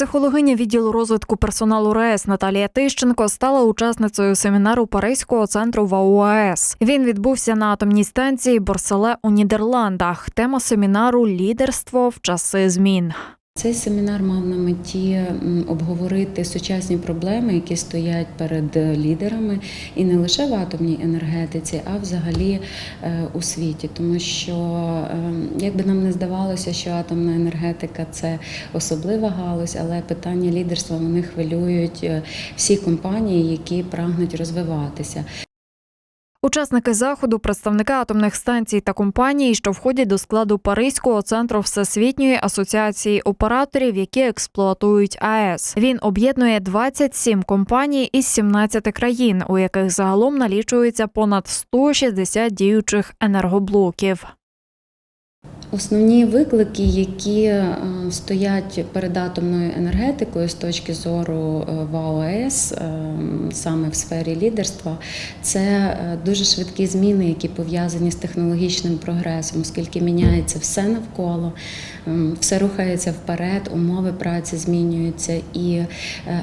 Психологиня відділу розвитку персоналу РЕС Наталія Тищенко стала учасницею семінару Паризького центру ВАУАЕС. Він відбувся на атомній станції Борселе у Нідерландах. Тема семінару лідерство в часи змін. Цей семінар мав на меті обговорити сучасні проблеми, які стоять перед е, лідерами, і не лише в атомній енергетиці, а взагалі е, у світі. Тому що, е, як би нам не здавалося, що атомна енергетика це особлива галузь, але питання лідерства вони хвилюють всі компанії, які прагнуть розвиватися. Учасники заходу, представники атомних станцій та компаній, що входять до складу Паризького центру Всесвітньої асоціації операторів, які експлуатують АЕС. Він об'єднує 27 компаній із 17 країн, у яких загалом налічується понад 160 діючих енергоблоків. Основні виклики, які е, стоять перед атомною енергетикою з точки зору е, ВАОС, е, саме в сфері лідерства, це дуже швидкі зміни, які пов'язані з технологічним прогресом, оскільки міняється все навколо, все рухається вперед, умови праці змінюються, і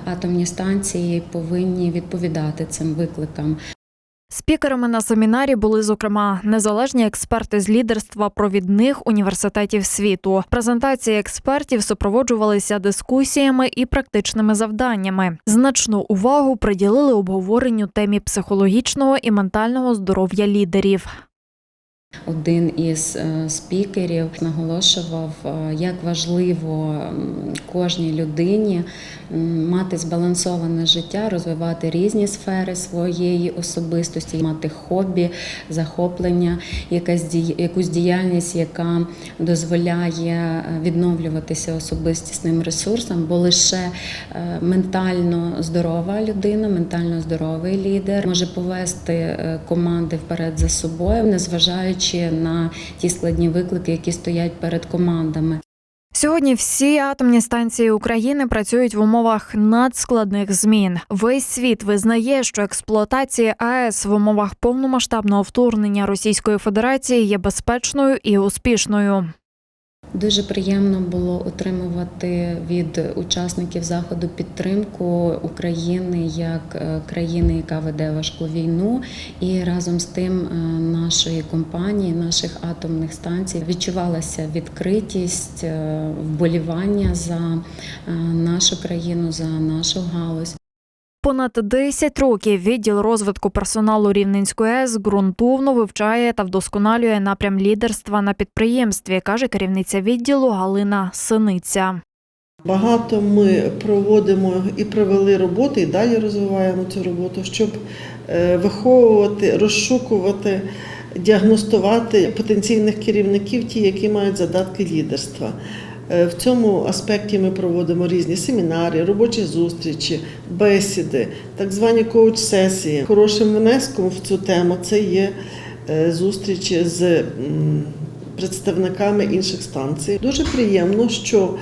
атомні станції повинні відповідати цим викликам. Спікерами на семінарі були зокрема незалежні експерти з лідерства провідних університетів світу. Презентації експертів супроводжувалися дискусіями і практичними завданнями. Значну увагу приділили обговоренню темі психологічного і ментального здоров'я лідерів. Один із е, спікерів наголошував, е, як важливо кожній людині мати збалансоване життя, розвивати різні сфери своєї особистості, мати хобі, захоплення, якусь діяльність, яка дозволяє е, відновлюватися особистісним ресурсам, бо лише ментально здорова людина, ментально здоровий лідер може повести команди вперед за собою, незважаючи на ті складні виклики, які стоять перед командами. Сьогодні всі атомні станції України працюють в умовах надскладних змін. Весь світ визнає, що експлуатація АЕС в умовах повномасштабного вторгнення Російської Федерації є безпечною і успішною. Дуже приємно було отримувати від учасників заходу підтримку України як е, країни, яка веде важку війну, і разом з тим е, нашої компанії, наших атомних станцій відчувалася відкритість, е, вболівання за нашу країну, за нашу галузь. Понад 10 років відділ розвитку персоналу Рівненської АЕС ґрунтовно вивчає та вдосконалює напрям лідерства на підприємстві, каже керівниця відділу Галина Синиця. Багато ми проводимо і провели роботи, і далі розвиваємо цю роботу, щоб е, виховувати, розшукувати, діагностувати потенційних керівників, ті, які мають задатки лідерства. Е, В цьому аспекті ми проводимо різні семінари, робочі зустрічі, бесіди, так звані коуч-сесії. Хорошим внеском в цю тему це є е, зустрічі з представниками інших станцій. Дуже приємно, що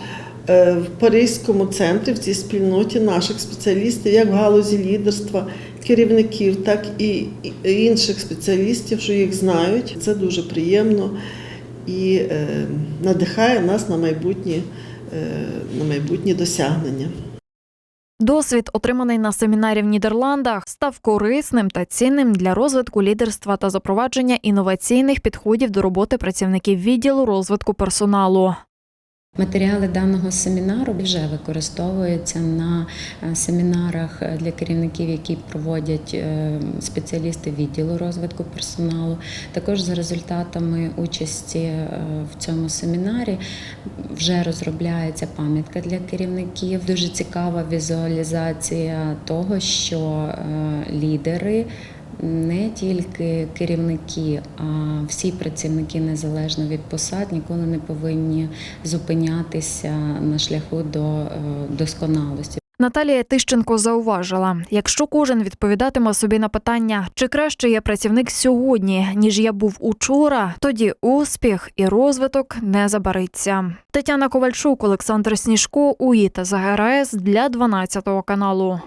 е, в Паризькому центрі, в цій спільноті наших спеціалістів, як в галузі лідерства, керівників, так і і інших спеціалістів, що їх знають. Це дуже приємно і е, надихає нас на майбутні, е, на майбутні досягнення. Досвід, отриманий на семінарі в Нідерландах, став корисним та цінним для розвитку лідерства та запровадження інноваційних підходів до роботи працівників відділу розвитку персоналу. Матеріали даного семінару вже використовуються на е, семінарах для керівників, які проводять е, спеціалісти відділу розвитку персоналу. Також за результатами участі е, в цьому семінарі вже розробляється пам'ятка для керівників. Дуже цікава візуалізація того, що е, лідери не тільки керівники, а всі працівники незалежно від посад ніколи не повинні зупинятися на шляху до е, досконалості. Наталія Тищенко зауважила: якщо кожен відповідатиме собі на питання, чи краще я працівник сьогодні, ніж я був учора, тоді успіх і розвиток не забариться. Тетяна Ковальчук, Олександр Сніжко, УІТА ЗГРС для 12 каналу.